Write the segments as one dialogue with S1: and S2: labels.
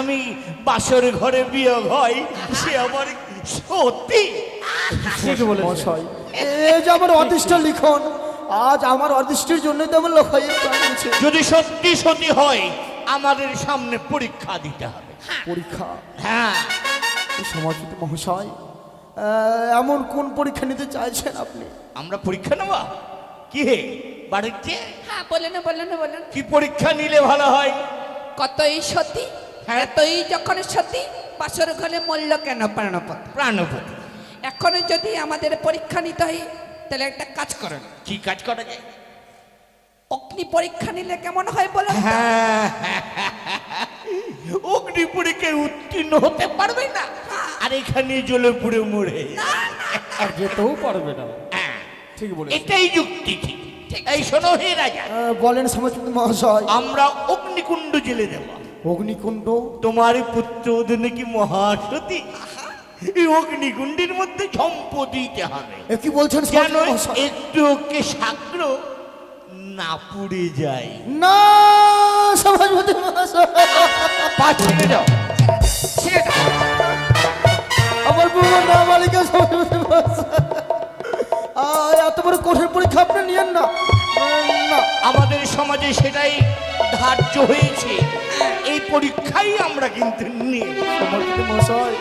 S1: স্বামী বাসর ঘরে বিয়োগ হয় সে আবার সত্যি
S2: মশাই। এ যে আমার অদৃষ্ট লিখন আজ আমার অদৃষ্টের জন্যই তো আমার লোক
S1: যদি সত্যি সত্যি হয় আমাদের সামনে পরীক্ষা দিতে হবে।
S2: পরীক্ষা?
S1: হ্যাঁ।
S2: সমাজপিত মহাশয় এমন কোন পরীক্ষা নিতে চাইছেন আপনি?
S1: আমরা পরীক্ষা নেব? কি হে বাড়িতে
S3: হ্যাঁ বলেন বলেন বলেন
S1: কি পরীক্ষা নিলে ভালো হয়?
S3: কতই সত্যি
S1: হ্যাঁ।
S3: এতই যখন সত্যি বাসর ঘরে মূল্য কেন প্রাণপত
S1: প্রাণপতি
S3: এখন যদি আমাদের পরীক্ষা নিতে হয় তাহলে একটা কাজ করেন।
S1: কি কাজ করা যায়
S3: অগ্নি পরীক্ষা নিলে কেমন হয় বলেন তো?
S1: হ্যাঁ। অগ্নি পরীক্ষায় উত্তীর্ণ হতে পারবে না। আর এখানে জ্বলে পুড়ে মরে।
S4: আর যেতেও পারবে না।
S1: হ্যাঁ,
S4: ঠিক বলে
S1: এটাই যুক্তি ঠিক। এই শোনো হে রাজা।
S2: বলেন সমাজপিত মহাশয়।
S1: আমরা অগ্নিকুণ্ড জেলে দেব।
S2: অগ্নিকুণ্ড?
S1: তোমার পুত্র ওদের নাকি মহাসতী এই অগ্নিকুণ্ডের মধ্যে ঝম্প দিতে হবে।
S2: কি বলছেন
S1: কেন একটু ওকে সাগ্র না পুড়ে যায়।
S2: না মহাশয়
S1: পা ছেড়ে দাও ছেড়ে দাও।
S2: আমার বউমার নাম মালিকা মহাশয় আহ, এত বড় কঠিন পরীক্ষা আপনি নিয়েন না না।
S1: আমাদের সমাজে সেটাই ধার্য হয়েছে। এই পরীক্ষাই আমরা কিন্তু নিয়ে
S2: মহাশয়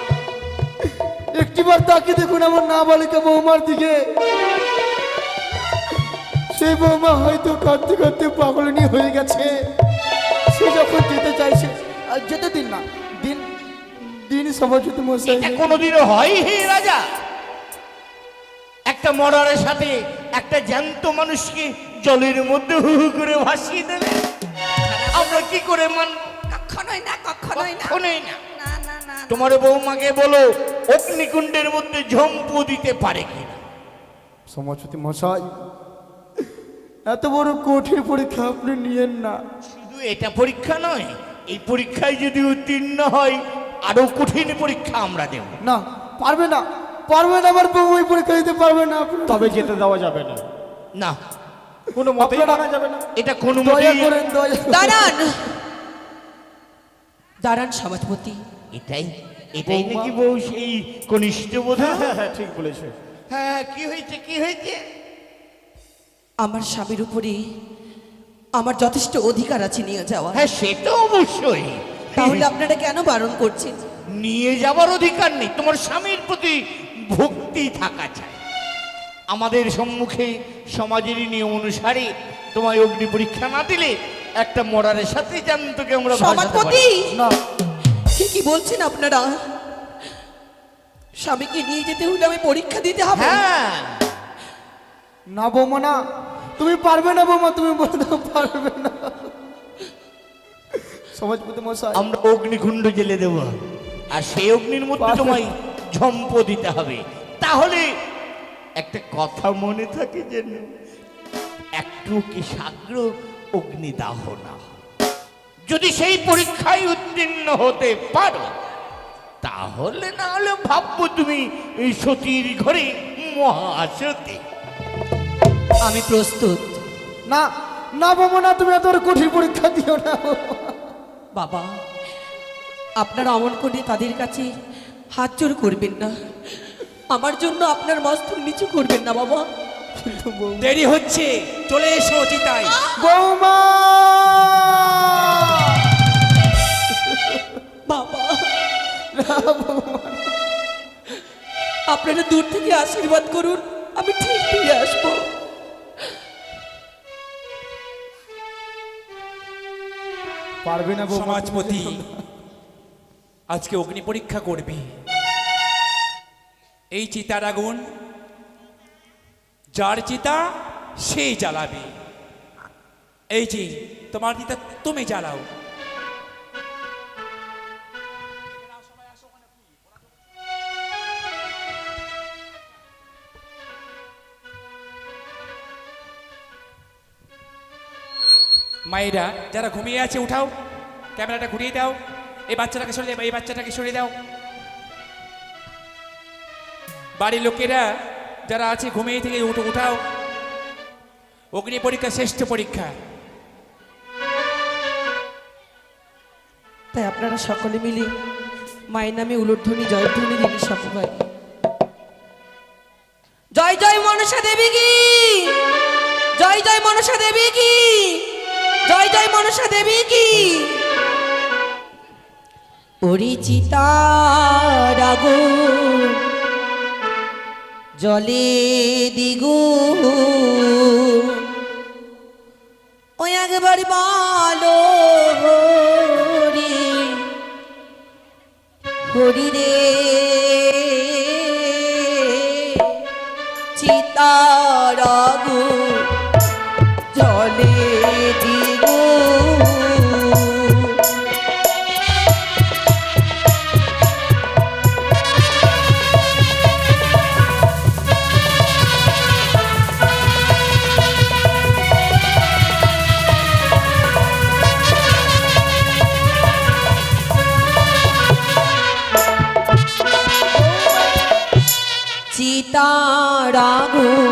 S2: একটিবার তাকিয়ে দেখুন আমার নাবালিকা বৌমার দিকে। সেই বৌমা হয়তো কাঁদতে কাঁদতে পাগলিনী হয়ে গেছে। সে যখন যেতে চাইছে আর যেতে দিন না দিন দিন মহাশয়।
S1: এটা কোনোদিনও হয় হে রাজা। একটা মরারের সাথে একটা জ্যান্ত মানুষকে জলের মধ্যে হু হু করে ভাসিয়ে দেবে। আমরা কি করে মান
S3: কখনোই না কখনোই না।
S1: কখনোই না।
S3: না না না
S1: তোমার বৌমাকে বলো অগ্নিকুণ্ডের মধ্যে ঝম্পু দিতে পারে কিনা?
S2: সমাজপতি মহাশয় এত বড় কঠিন পরীক্ষা আপনি নিয়েন না।
S1: শুধু এটা পরীক্ষা নয় এই পরীক্ষায় যদি উত্তীর্ণ হয় আরও কঠিন পরীক্ষা আমরা দেব।
S2: না পারবে না পারবে না আমার বউ ওই পরীক্ষা দিতে পারবে না।
S4: তবে যেতে দেওয়া যাবে না।
S1: না
S4: কোনো মতেই যাবে না।
S1: এটা কোনো
S2: দয়া
S1: মতেই
S2: করেন দয়া
S3: দাঁড়ান। দাঁড়ান সমাজপতি।
S1: এটাই এটাই নাকি বউ সেই কনিষ্ঠ বোধ?
S4: হ্যাঁ হ্যাঁ হ্যাঁ ঠিক বলেছে।
S1: হ্যাঁ কি হয়েছে কি হয়েছে?
S3: আমার স্বামীর উপরে আমার যথেষ্ট অধিকার আছে নিয়ে যাওয়া
S1: হ্যাঁ সে তো অবশ্যই।
S3: তাহলে আপনারা কেন বারণ করছেন?
S1: নিয়ে যাওয়ার অধিকার নেই তোমার স্বামীর প্রতি ভক্তি থাকা চাই। আমাদের সম্মুখে সমাজের নিয়ম অনুসারে তোমায় অগ্নি পরীক্ষা না দিলে একটা মরারের সাথে জানতোকে আমরা ভাসাতে
S3: সমাজপতি
S2: না।
S3: কি বলছেন আপনারা। স্বামীকে নিয়ে যেতে হলে আমি পরীক্ষা দিতে হবে।
S1: হ্যাঁ।
S2: না বৌমা না তুমি পারবে না বৌমা তুমি বলতে পারবে না। সমাজপতি মশাই
S1: আমরা অগ্নিকুণ্ড জেলে দেব আর সেই অগ্নির মধ্যে তোমায় ঝম্প দিতে হবে। তাহলে একটা কথা মনে থাকে যেন একটু কি সাগ্র অগ্নিদাহ না যদি সেই পরীক্ষায় উত্তীর্ণ হতে পারো তাহলে না হলে ভাববো তুমি এই সতীর ঘরে মহাসতী।
S3: আমি প্রস্তুত।
S2: না না বৌমা না তুমি এত কঠিন পরীক্ষা দিও না।
S3: বাবা আপনারা অমন করে তাদের কাছে হাত জোর করবেন না। আমার জন্য আপনার মস্তক নিচু করবেন না বাবা।
S5: দেরি হচ্ছে চলে এসো চিতাই
S2: বৌমা!
S3: বাবা। আপনারা দূর থেকে আশীর্বাদ করুন আমি ঠিক ফিরে আসব।
S2: পারবে না
S5: সমাজপতি আজকে অগ্নি পরীক্ষা করবে। এই চিতার আগুন যার চিতা সেই জ্বালাবে। এই যে, তোমার চিতা তুমি জ্বালাও। মায়েরা, যারা ঘুমিয়ে আছে, উঠাও। ক্যামেরাটা ঘুরিয়ে দাও। এই বাচ্চাটাকে সরিয়ে এই বাচ্চাটাকে সরিয়ে দাও। বাড়ির লোকেরা যারা আছে, ঘুমিয়ে থেকে উঠো, উঠাও। অগ্নি পরীক্ষা, শ্রেষ্ঠ পরীক্ষা।
S3: তাই আপনারা সকলে মিলে মায়ের নামে উলুধ্বনি জয়ধ্বনি দিলে সবাই জয় জয় মনসা দেবী কি? জয় জয় মনসা দেবী কি? জয় জয় মনসা দেবী কি? পরিচিতা রাগু। জলে দিগু। ও একবার বলো হরি হরি রে। চিতারাগু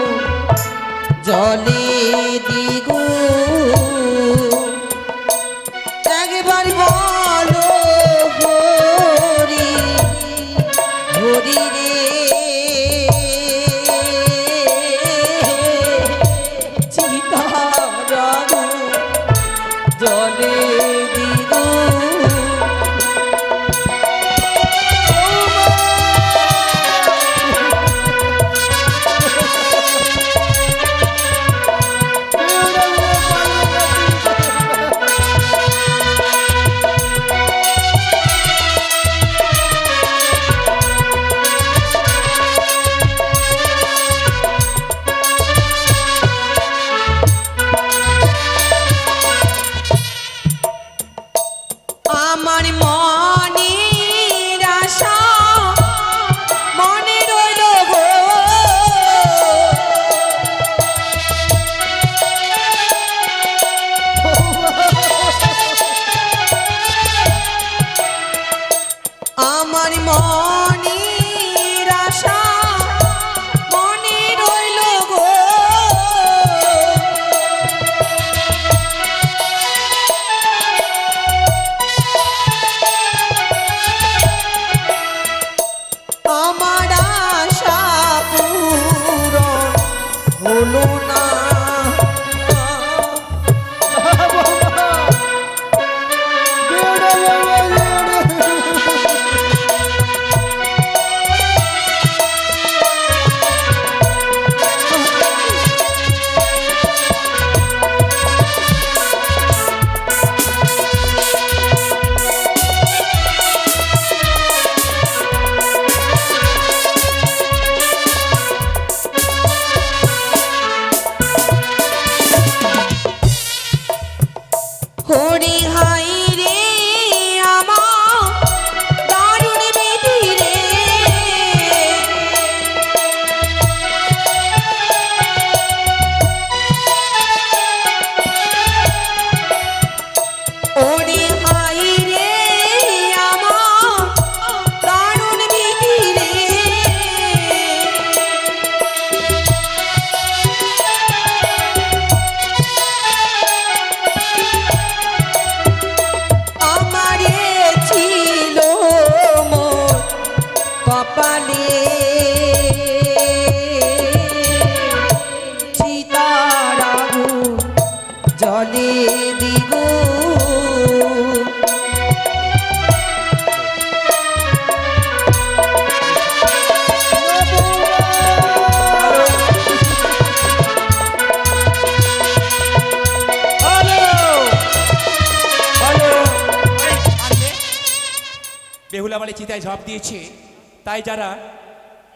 S3: বলে
S5: চিতায় ঝাঁপ দিয়েছে। তাই যারা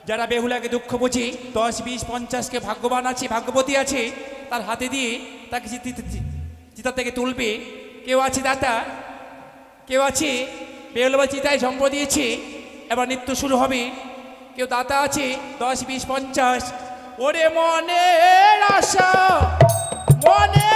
S5: যারা বেহুলাকে দুঃখ বুঝি, দশ, বিশ, পঞ্চাশকে ভাগ্যবান আছে, ভাগ্যবতী আছে, তার হাতে দিয়ে তাকে চিত- থেকে তুলবে। কেউ আছে দাতা, কেউ আছে, বেহুলা চিতায় ঝম্প দিয়েছে, এবার নৃত্য শুরু হবে। কেউ দাতা আছে, দশ, বিশ, পঞ্চাশ, ওরে মনের আশা মনে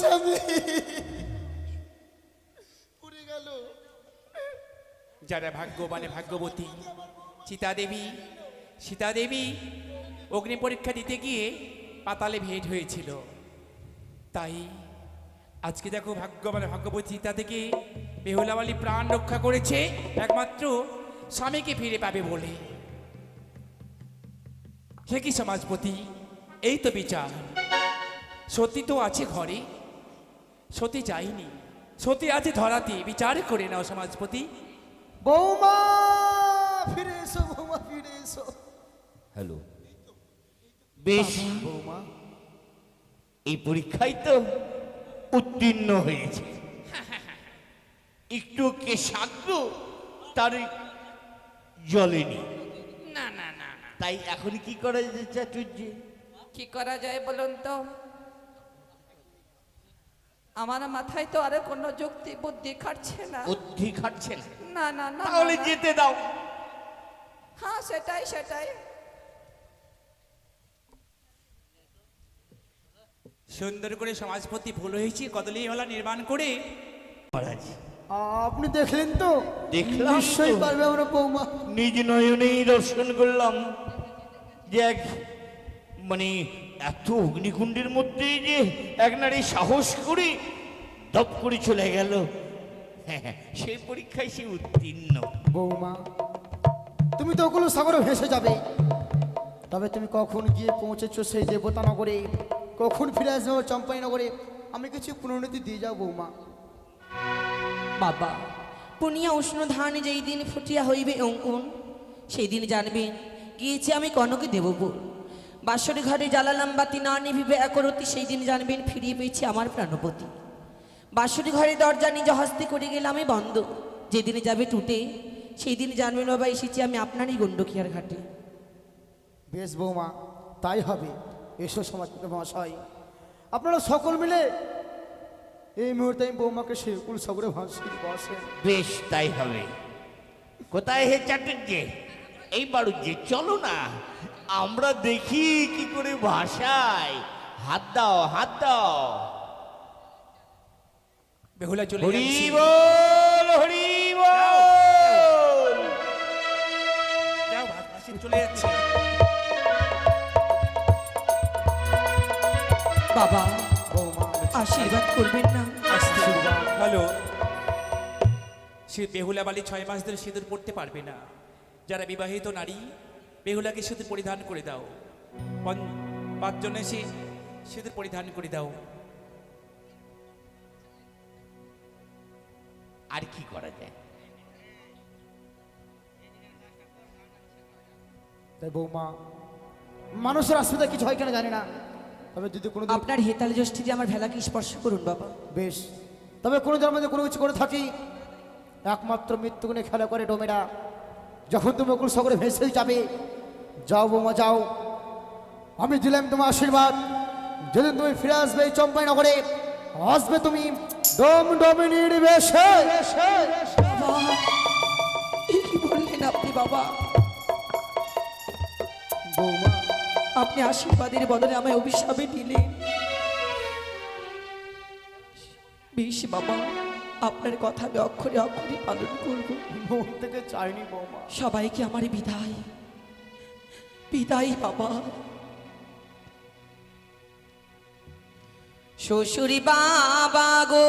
S2: স্বামী পুড়ে গেল।
S5: যারা ভাগ্যবানে ভাগ্যবতী সীতা দেবী সীতা দেবী অগ্নি পরীক্ষা দিতে গিয়ে পাতালে ভেট হয়েছিল। তাই আজকে দেখো ভাগ্যবানে ভাগ্যবতী সীতা থেকে বেহুলাওয়ালি প্রাণ রক্ষা করেছে একমাত্র স্বামীকে ফিরে পাবে বলে। সে কি সমাজপতি? এই তো বিচার। সতী তো আছে ঘরে। সতী যায়নি সতী আছে ধরাতে বিচার করে নাও সমাজপতি।
S2: বৌমা ফিরে এসো বৌমা ফিরে এসো।
S1: হ্যালো। বেশ।
S2: বৌমা।
S1: এই পরীক্ষায় তো উত্তীর্ণ হয়েছে। একটু কে সাগ্র তার জলেনি
S5: না না না না।
S1: তাই এখন কি করা যায় চাতুর্য
S3: কি করা যায় বলুন তো? আমার মাথায় তো আরও কোনো যুক্তি বুদ্ধি খাটছে না।
S1: বুদ্ধি খাটছে না।
S3: না না না
S1: তাহলে। যেতে দাও।
S3: হ্যাঁ সেটাই সেটাই।
S5: সুন্দর করে সমাজপতি ভুল হয়েছে কদলী মেলা নির্মাণ করে।
S1: মহারাজ।
S2: আপনি দেখলেন তো?
S1: দেখলাম।
S2: নিশ্চয়ই পারবে আমরা বৌমা।
S1: নিজ নয়নেই দর্শন করলাম। যে এক মানে এত অগ্নিকুণ্ডের মধ্যে যে এক নারী সাহস করে দপ করে চলে গেল। হ্যাঁ, সেই পরীক্ষায় সে উত্তীর্ণ।
S2: বৌমা তুমি তো ওগুলো সাগরে ভেসে যাবে। তবে তুমি কখন গিয়ে পৌঁছেছো সেই দেবতা নগরে কখন ফিরে আসবে চম্পাই নগরে আমি কিছু পুনরুন্নতি দিয়ে যাও বৌমা।
S3: বাবা পুনিয়া উষ্ণ ধান যেই দিন ফুটিয়া হইবে অঙ্কুন সেই দিন জানবেন গিয়েছি আমি কনকে দেবপুর বাসর ঘরে জ্বালালাম বাতি না নিভিবে একরতি সেই দিন জানবেন ফিরিয়ে পেয়েছি আমার প্রাণপতি। বাসর ঘরে দরজা নিজ হস্তে করে গেলাম আমি বন্ধ। যেদিনে যাবে টুটে সেই দিন জানবেন বাবা এসেছি আমি আপনারই গণ্ডকিয়ার ঘাটে।
S2: বেশ বৌমা তাই হবে। এসো সমাজ মহাশয়। আপনারা সকল মিলে এই মুহূর্তে আমি বৌমাকে শিরকুল সাগরে ভাসিয়ে বসেন
S1: বেশ তাই হবে। কোথায় হে চাটুর্যে? এই বাড়ুজ্যে চলো না। আমরা দেখি কি করে ভাষায়। হাত দাও হাত দাও।
S5: বেহুলা চলে
S1: হরি বল হরি বল।
S5: চলে যাচ্ছে।
S3: বাবা আশীর্বাদ করবেন না।
S5: হ্যালো সে বেহুলা বালি ছয় মাস ধরে সিঁদুর পড়তে পারবে না। যারা বিবাহিত নারী বেহুলাকে সিঁদুর পরিধান করে দাও। পঞ্চ- পাঁচজনে সে সিঁদুর পরিধান করে দাও।
S1: আর কি করা যায়?
S2: তাই বৌমা মানুষের আসবিধা কিছু হয় কেন জানি না। তবে যদি কোনো
S3: আপনার হেতাল জ্যোষ্ঠীতে আমার ভেলাকে স্পর্শ করুন বাবা।
S2: বেশ। তবে কোনো জন্মে যদি কোনো কিছু করে থাকি একমাত্র মৃত্যুগুণে খেলা করে ডোমেরা। যখন তুমি ওগুলো সকলে ভেসে যাবে যাও বৌমা যাও। আমি দিলাম তোমার আশীর্বাদ। যেদিন তুমি ফিরে আসবে এই চম্পাই নগরে আসবে তুমি ডোম ডোমিনির বেশে।
S3: কি বললেন আপনি বাবা?
S2: বৌমা
S3: আপনি আশীর্বাদের বদলে আমায় অভিশাপে দিলেন। বেশ বাবা আপনার কথা আমি অক্ষরে অক্ষরে পালন করব।
S2: মন থেকে চাইনি বৌমা।
S3: সবাইকে আমার বিদায়। বিদায় বাবা। শ্বশুরি বাবা গো।